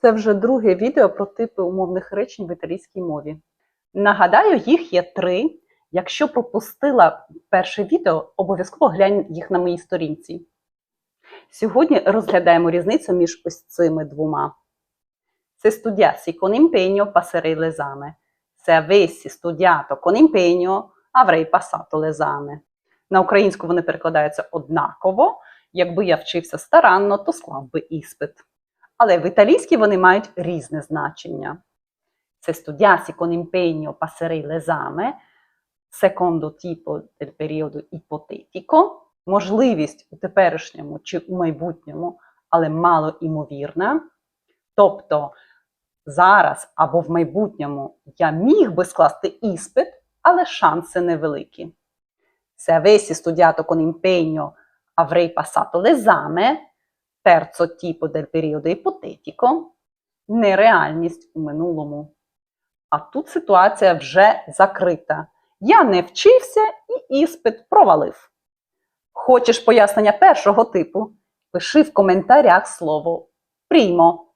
Це вже друге відео про типи умовних речень в італійській мові. Нагадаю, їх є три. Якщо пропустила перше відео, обов'язково глянь їх на моїй сторінці. Сьогодні розглядаємо різницю між ось цими двома. Se studiassi con impegno passerei l'esame. Se avessi studiato con impegno avrei passato l'esame. На українську вони перекладаються однаково. Якби я вчився старанно, то склав би іспит. Але в італійській вони мають різне значення. Se studiassi con impegno passerei l'esame, secondo tipo del periodo ipotetico, можливість у теперішньому чи у майбутньому, але мало імовірна. Тобто зараз або в майбутньому я міг би скласти іспит, але шанси невеликі. Se avessi studiato con impegno avrei passato l'esame, terzo del periodo ipotetico, нереальність у минулому. А тут ситуація вже закрита. Я не вчився і іспит провалив. Хочеш пояснення першого типу? Пиши в коментарях слово прімо.